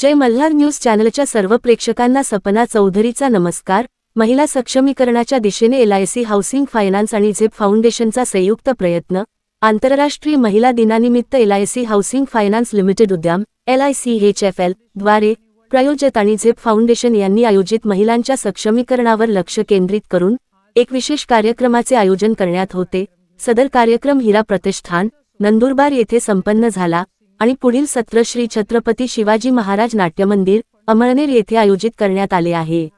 जय Malhar news चॅनलच्या सर्व प्रेक्षकांना सपना चौधरीचा नमस्कार. महिला सक्षमीकरणाच्या दिशेने एलआयसी हाऊसिंग फायनान्स आणि झेप फाउंडेशनचा संयुक्त प्रयत्न. आंतरराष्ट्रीय महिला दिनानिमित्त एलआयसी हाऊसिंग फायनान्स लिमिटेड उद्यम एलआयसी एच एफ एलद्वारे प्रायोजित आणि झेप फाउंडेशन यांनी आयोजित महिलांच्या सक्षमीकरणावर लक्ष केंद्रित करून एक विशेष कार्यक्रमाचे आयोजन करण्यात होते. सदर कार्यक्रम हिरा प्रतिष्ठान नंदुरबार येथे संपन्न झाला. आणि पुढील सत्र श्री छत्रपती शिवाजी महाराज नाट्यमंदिर अमळनेर येथे आयोजित करण्यात आले आहे.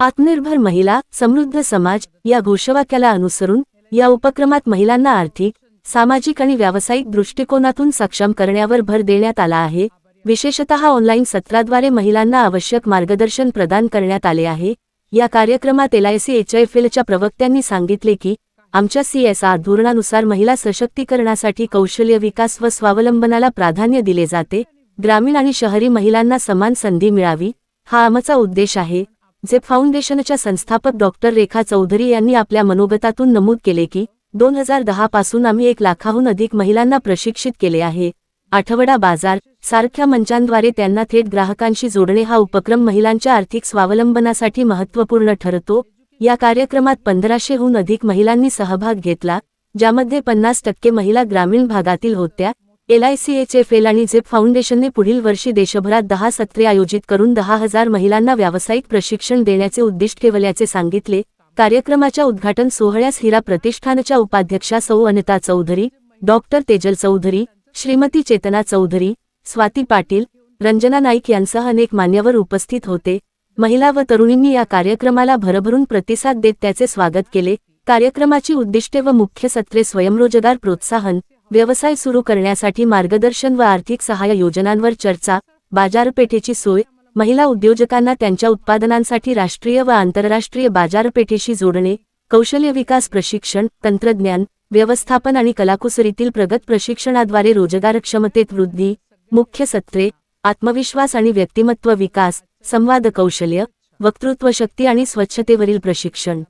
आत्मनिर्भर महिला समृद्ध समाज या घोषवाक्याला अनुसरून या उपक्रमात महिलांना आर्थिक सामाजिक आणि व्यावसायिक दृष्टिकोनातून सक्षम करण्यावर भर देण्यात आला आहे. विशेषतः ऑनलाईन सत्राद्वारे महिलांना आवश्यक मार्गदर्शन प्रदान करण्यात आले आहे. या कार्यक्रमात एलआयसी एचएफएलच्या प्रवक्त्यांनी सांगितले की आमच्या सीएसआर धोरणानुसार महिला सशक्तीकरणासाठी कौशल्य विकास व स्वावलंबनाला प्राधान्य दिले जाते. ग्रामीण आणि शहरी महिलांना समान संधी मिळावी हा आमचा उद्देश आहे जे फाउंडेशनच्या संस्थापक डॉक्टर रेखा चौधरी यांनी आपल्या मनोगतातून नमूद केले की दोन हजार दहा पासून आम्ही एक लाखाहून अधिक महिलांना प्रशिक्षित केले आहे. आठवडा बाजार सारख्या मंचांद्वारे त्यांना थेट ग्राहकांशी जोडणे हा उपक्रम महिलांच्या आर्थिक स्वावलंबनासाठी महत्त्वपूर्ण ठरतो. या कार्यक्रमात पंधराशेहून अधिक महिलांनी सहभाग घेतला ज्यामध्ये पन्नास टक्के महिला ग्रामीण भागातील होत्या. एलआयसीएचएफएल आणि झेप फाउंडेशनने पुढील वर्षी देशभरात दहा सत्रे आयोजित करून दहा हजार महिलांना व्यावसायिक प्रशिक्षण देण्याचे उद्दिष्ट ठेवल्याचे सांगितले. कार्यक्रमाच्या उद्घाटन सोहळ्यास हिरा प्रतिष्ठानच्या उपाध्यक्षा सौ अनिता चौधरी डॉक्टर तेजल चौधरी श्रीमती चेतना चौधरी स्वाती पाटील रंजना नाईक यांसह अनेक मान्यवर उपस्थित होते. महिला व तरुणींनी या कार्यक्रमाला भरभरून प्रतिसाद देत त्याचे स्वागत केले. कार्यक्रमाची उद्दिष्टे व मुख्य सत्रे स्वयंरोजगार प्रोत्साहन व्यवसाय सुरू करण्यासाठी मार्गदर्शन व आर्थिक सहाय्य योजनांवर चर्चा बाजारपेठेची सोय महिला उद्योजकांना त्यांच्या उत्पादनांसाठी राष्ट्रीय व आंतरराष्ट्रीय बाजारपेठेशी जोडणे कौशल्य विकास प्रशिक्षण तंत्रज्ञान व्यवस्थापन आणि कलाकुसरीतील प्रगत प्रशिक्षणाद्वारे रोजगारक्षमतेत वृद्धी मुख्य सत्रे आत्मविश्वास आणि व्यक्तिमत्व विकास संवाद कौशल्य वक्तृत्व शक्ती आणि स्वच्छतेवरील प्रशिक्षण.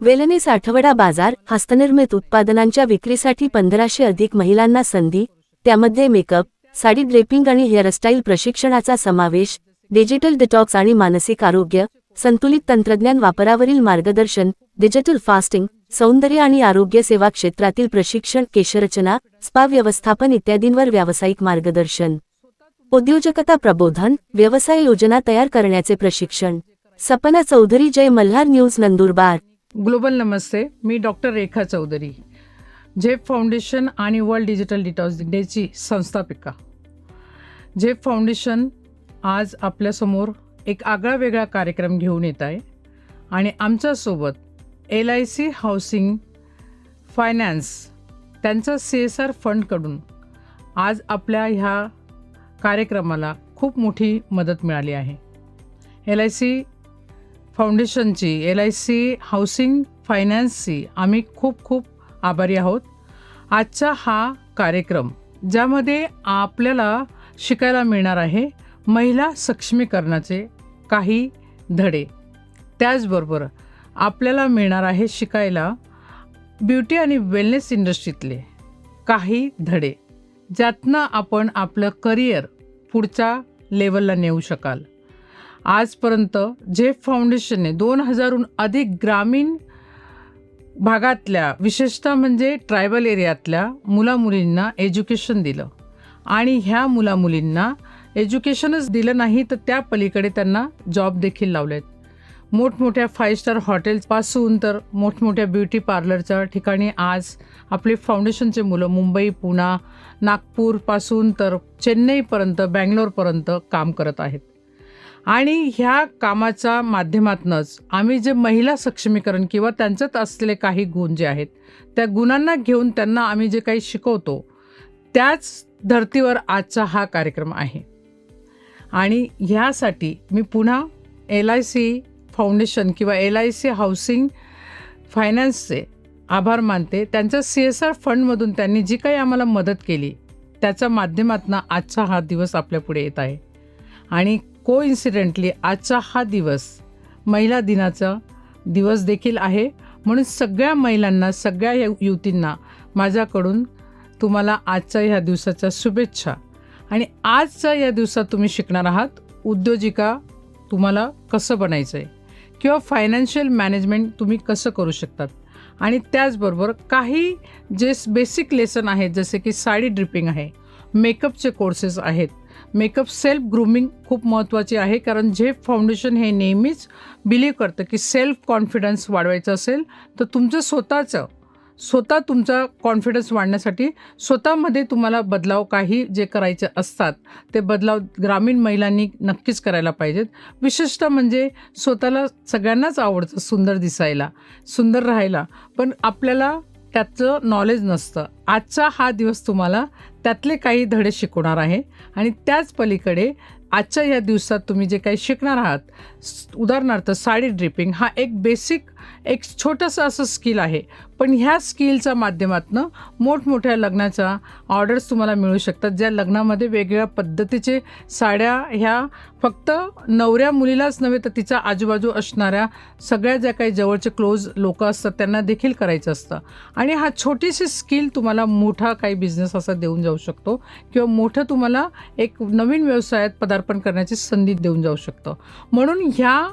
वेलनेस आठवडा बाजार हस्तनिर्मित उत्पादनांच्या विक्रीसाठी पंधराशे अधिक महिलांना संधी त्यामध्ये मेकअप साडी ड्रेपिंग आणि हेअरस्टाईल प्रशिक्षणाचा समावेश डिजिटल डिटॉक्स आणि मानसिक आरोग्य संतुलित तंत्रज्ञान वापरावरील मार्गदर्शन डिजिटल फास्टिंग सौंदर्य आणि आरोग्य सेवा क्षेत्रातील प्रशिक्षण केशरचना स्पा व्यवस्थापन इत्यादींवर व्यावसायिक मार्गदर्शन. उद्योजकता प्रबोधन व्यवसाय योजना तयार करण्याचे प्रशिक्षण. सपना चौधरी जय मल्हार न्यूज नंदुरबार. ग्लोबल नमस्ते मी डॉक्टर रेखा चौधरी. झेप फाउंडेशन आणि वर्ल्ड डिजिटल डिटॉक्स डेची संस्थापिका. झेप फाउंडेशन आज आपल्यासमोर एक आगळा वेगळा कार्यक्रम घेऊन येत आहे. आणि आमच्यासोबत L I C housing finance त्यांचा सी एस आर फंडकडून आज आपल्या ह्या कार्यक्रमाला खूप मोठी मदत मिळाली आहे. एल आय सी फाउंडेशनची एल आय सी हाऊसिंग फायनान्सची आम्ही खूप खूप आभारी आहोत. आजचा हा कार्यक्रम ज्यामध्ये आपल्याला शिकायला मिळणार आहे महिला सक्षमीकरणाचे काही धडे. त्याचबरोबर आपल्याला मिळणार आहे शिकायला ब्युटी आणि वेलनेस इंडस्ट्रीतले काही धडे ज्यातनं आपण आपलं करिअर पुढच्या लेवलला नेऊ शकाल. आजपर्यंत झेप फाउंडेशनने दोन हजारहून अधिक ग्रामीण भागातल्या विशेषतः म्हणजे ट्रायबल एरियातल्या मुलामुलींना एज्युकेशन दिलं. आणि ह्या मुलामुलींना एज्युकेशनच दिलं नाही तर त्या पलीकडे त्यांना जॉब देखील लावलेत. मोठमोठ्या फाईव्ह स्टार हॉटेल्सपासून तर मोठमोठ्या ब्युटी पार्लरच्या ठिकाणी आज आपले फाउंडेशनचे मुलं मुंबई पुणा नागपूरपासून तर चेन्नईपर्यंत बँगलोरपर्यंत काम करत आहेत. आणि ह्या कामाच्या माध्यमातूनच आम्ही जे महिला सक्षमीकरण किंवा त्यांच्यात असलेले काही गुण जे आहेत त्या गुणांना घेऊन त्यांना आम्ही जे काही शिकवतो त्याच धर्तीवर आजचा हा कार्यक्रम आहे. आणि ह्यासाठी मी पुन्हा एल आय सी फाउंडेशन किंवा एल आय सी हाऊसिंग फायनान्सचे आभार मानते. त्यांच्या सी एस आर फंडमधून त्यांनी जी काही आम्हाला मदत केली त्याच्या माध्यमातून आजचा हा दिवस आपल्यापुढे येत आहे. आणि को इन्सिडेंटली आजचा हा दिवस महिला दिनाचा दिवस देखील आहे. म्हणून सगळ्या महिलांना सगळ्या यु युवतींना माझ्याकडून तुम्हाला आजच्या ह्या दिवसाच्या शुभेच्छा. आणि आजच्या या दिवसात तुम्ही शिकणार आहात उद्योजिका तुम्हाला कसं बनायचं आहे किंवा फायनान्शियल मॅनेजमेंट तुम्ही कसं करू शकतात? आणि त्याचबरोबर काही जे बेसिक लेसन आहेत जसे की साडी ड्रिपिंग आहे मेकअपचे कोर्सेस आहेत. मेकअप सेल्फ ग्रूमिंग खूप महत्त्वाचे आहे कारण झेप फाउंडेशन हे नेहमीच बिलीव्ह करतं की सेल्फ कॉन्फिडन्स वाढवायचं असेल तर तुमचं स्वतःचं स्वतः तुमचा कॉन्फिडन्स वाढण्यासाठी स्वतःमध्ये तुम्हाला बदलाव काही जे करायचे असतात ते बदलाव ग्रामीण महिलांनी नक्कीच करायला पाहिजेत. विशेषतः म्हणजे स्वतःला सगळ्यांनाच आवडतं सुंदर दिसायला सुंदर राहायला पण आपल्याला त्याचं नॉलेज नसतं. आजचा हा दिवस तुम्हाला त्यातले काही धडे शिकवणार आहे आणि त्याच पलीकडे आजच्या या दिवसात तुम्ही जे काही शिकणार आहात उदाहरणार्थ साडी ड्रिपिंग हा एक बेसिक एक छोटंसं असं स्किल आहे. पण ह्या स्किलच्या माध्यमातून मोठमोठ्या लग्नाच्या ऑर्डर्स तुम्हाला मिळू शकतात. ज्या लग्नामध्ये वेगवेगळ्या पद्धतीचे साड्या ह्या फक्त नवऱ्या मुलीलाच नव्हे तर तिच्या आजूबाजू असणाऱ्या सगळ्या ज्या काही जवळचे क्लोज लोक असतात त्यांना देखील करायचं असतं. आणि हा छोटीशी स्किल तुम्हाला मोठा काही बिझनेस असा देऊन जाऊ शकतो किंवा मोठं तुम्हाला एक नवीन व्यवसायात पदार्पण करण्याची संधी देऊन जाऊ शकतं. म्हणून ह्या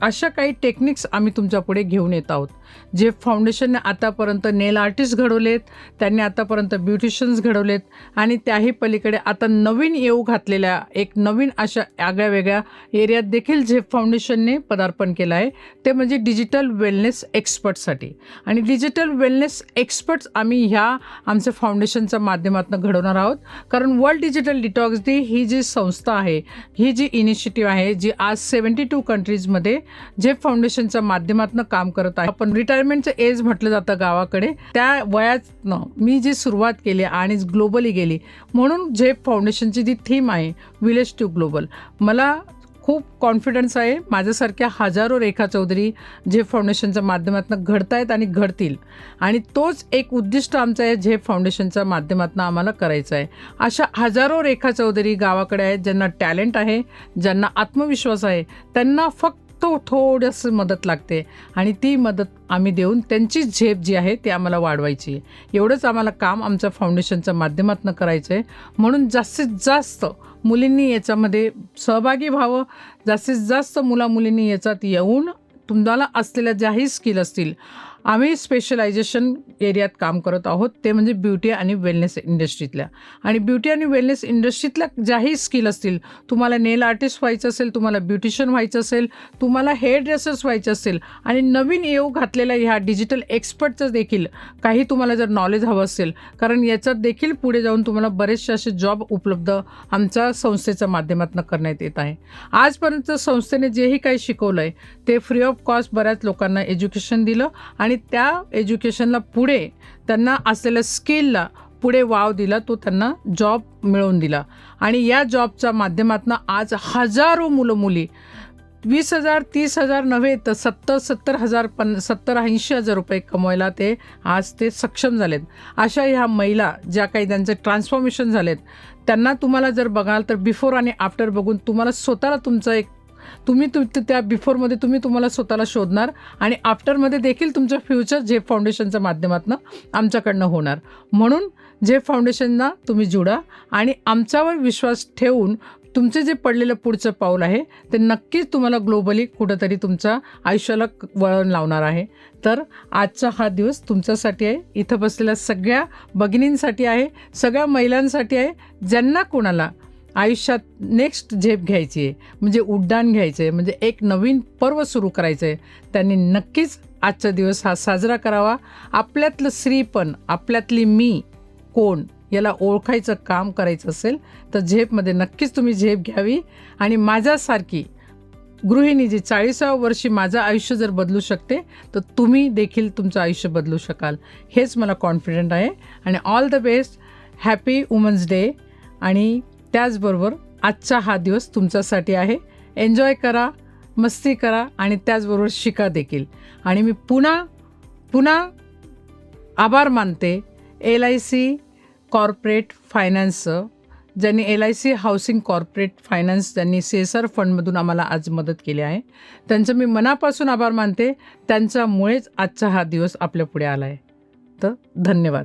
अशा काही टेक्निक्स आम्ही तुमच्यापुढे घेऊन येत आहोत. जे फाउंडेशनने आतापर्यंत नेल आर्टिस्ट घडवलेत त्यांनी आतापर्यंत ब्युटिशियन्स घडवलेत आणि त्याही पलीकडे आता नवीन येऊ घातलेल्या एक नवीन अशा आगळ्या वेगळ्या एरियात देखील झेप फाउंडेशनने पदार्पण केलं आहे ते म्हणजे डिजिटल वेलनेस एक्सपर्टसाठी आणि डिजिटल वेलनेस एक्सपर्ट्स आम्ही ह्या आमच्या फाउंडेशनच्या माध्यमातून घडवणार आहोत. कारण वर्ल्ड डिजिटल डिटॉक्स डे ही जी संस्था आहे ही जी इनिशिएटिव्ह आहे जी आज सेवन्टी टू कंट्रीजमध्ये जे फाउंडेशनच्या माध्यमातून काम करत आहे. आपण रिटायरमेंटचं एज म्हटलं जातं गावाकडे. त्या वयातनं मी जी सुरुवात केली आणि ग्लोबली गेली म्हणून झेप फाउंडेशनची जी थीम आहे विलेज टू ग्लोबल मला खूप कॉन्फिडन्स आहे. माझ्यासारख्या हजारो रेखा चौधरी झेप फाउंडेशनच्या माध्यमातून घडतायत आणि घडतील. आणि तोच एक उद्दिष्ट आमचं आहे झेप फाउंडेशनच्या माध्यमातून आम्हाला करायचं आहे. अशा हजारो रेखा चौधरी गावाकडे आहेत ज्यांना टॅलेंट आहे ज्यांना आत्मविश्वास आहे त्यांना फक्त थोडंसं मदत लागते. आणि ती मदत आम्ही देऊन त्यांची झेप जी आहे ती आम्हाला वाढवायची. आहे एवढंच आम्हाला काम आमच्या फाउंडेशनच्या माध्यमातून करायचं आहे म्हणून जास्तीत जास्त मुलींनी याच्यामध्ये सहभागी व्हावं. जास्तीत जास्त मुलामुलींनी याच्यात येऊन तुम्हाला असलेल्या ज्याही स्किल असतील आम्ही स्पेशलायझेशन एरियात काम करत आहोत. ते म्हणजे ब्युटी आणि वेलनेस इंडस्ट्रीतल्या आणि ब्युटी आणि वेलनेस इंडस्ट्रीतल्या ज्याही स्किल असतील तुम्हाला नेल आर्टिस्ट व्हायचं असेल तुम्हाला ब्युटिशियन व्हायचं असेल तुम्हाला हेअर ड्रेसर्स व्हायचं असेल आणि नवीन येऊ घातलेल्या ह्या डिजिटल एक्सपर्टचं देखील काही तुम्हाला जर नॉलेज हवं असेल कारण याच्यात देखील पुढे जाऊन तुम्हाला बरेचसे असे जॉब उपलब्ध आमच्या संस्थेच्या माध्यमातून करण्यात येत आहे. आजपर्यंत संस्थेने जेही काही शिकवलं आहे ते फ्री ऑफ कॉस्ट बऱ्याच लोकांना एज्युकेशन दिलं आणि आणि त्या एज्युकेशनला पुढे त्यांना असलेल्या स्किलला पुढे वाव दिला तो त्यांना जॉब मिळवून दिला. आणि या जॉबच्या माध्यमातून आज हजारो मुलं मुली वीस हजार तीस हजार नव्हे तर सत्तर सत्तर हजार पन सत्तर ऐंशी हजार रुपये कमवायला ते आज ते सक्षम झालेत. अशा ह्या महिला ज्या काही त्यांचे ट्रान्सफॉर्मेशन झालेत त्यांना तुम्हाला जर बघाल तर बिफोर आणि आफ्टर बघून तुम्हाला स्वतःला तुमचं एक तुम्ही तु त्या बिफोरमध्ये तुम्ही तुम्हाला स्वतःला शोधणार आणि आफ्टरमध्ये देखील तुमचं फ्युचर झेप फाउंडेशनच्या माध्यमातून आमच्याकडनं होणार. म्हणून झेप फाउंडेशनना तुम्ही जुडा आणि आमच्यावर विश्वास ठेवून तुमचे जे पडलेलं पुढचं पाऊल आहे ते नक्कीच तुम्हाला ग्लोबली कुठंतरी तुमच्या आयुष्याला वळण लावणार आहे. तर आजचा हा दिवस तुमच्यासाठी आहे. इथं बसलेल्या सगळ्या भगिनींसाठी आहे सगळ्या महिलांसाठी आहे. ज्यांना कोणाला आयुष्यात नेक्स्ट झेप घ्यायची आहे. म्हणजे उड्डाण घ्यायचं आहे म्हणजे एक नवीन पर्व सुरू करायचं आहे त्यांनी नक्कीच आजचा दिवस हा साजरा करावा. आपल्यातलं स्त्रीपण आपल्यातली मी कोण याला ओळखायचं काम करायचं असेल तर झेपमध्ये नक्कीच तुम्ही झेप घ्यावी. आणि माझ्यासारखी गृहिणी जी चाळीसाव्या वर्षी माझं आयुष्य जर बदलू शकते तर तुम्ही देखील तुमचं आयुष्य बदलू शकाल. हेच मला कॉन्फिडंट आहे. आणि all the best happy women's day आणि त्याचबरोबर आजचा हा दिवस तुमच्यासाठी आहे. एन्जॉय करा मस्ती करा आणि त्याचबरोबर शिका देखील. आणि मी पुन्हा पुन्हा आभार मानते एल आय सी कॉर्पोरेट फायनान्सचं ज्यांनी L I C housing corporate finance ज्यांनी सी एस आर फंडमधून आम्हाला आज मदत केली आहे. त्यांचं मी मनापासून आभार मानते. त्यांच्यामुळेच आजचा हा दिवस आपल्या पुढे आला आहे तर धन्यवाद.